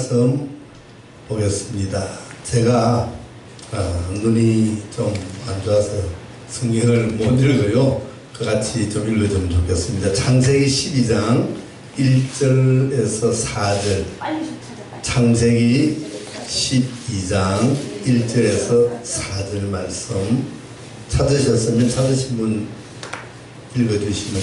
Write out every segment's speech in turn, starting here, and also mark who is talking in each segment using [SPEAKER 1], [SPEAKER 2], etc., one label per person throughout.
[SPEAKER 1] 말씀 보겠습니다. 제가 아, 눈이 좀 안 좋아서 성경을 못 읽어요. 그 같이 좀 읽어주면 좋겠습니다. 창세기 12장 1절에서 4절
[SPEAKER 2] 빨리 좀 찾아봐.
[SPEAKER 1] 창세기 12장 1절에서 4절 말씀 찾으셨으면 찾으신 분 읽어주시면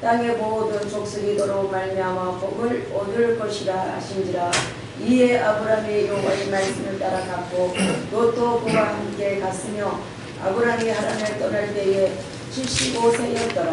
[SPEAKER 2] 땅의 모든 족속이 너로 말미암아 복을 얻을 것이라 하신지라. 이에 아브라함이 여호와의 말씀을 따라 갔고 롯도 그와 함께 갔으며 아브라함이 하란을 떠날 때에 75세였더라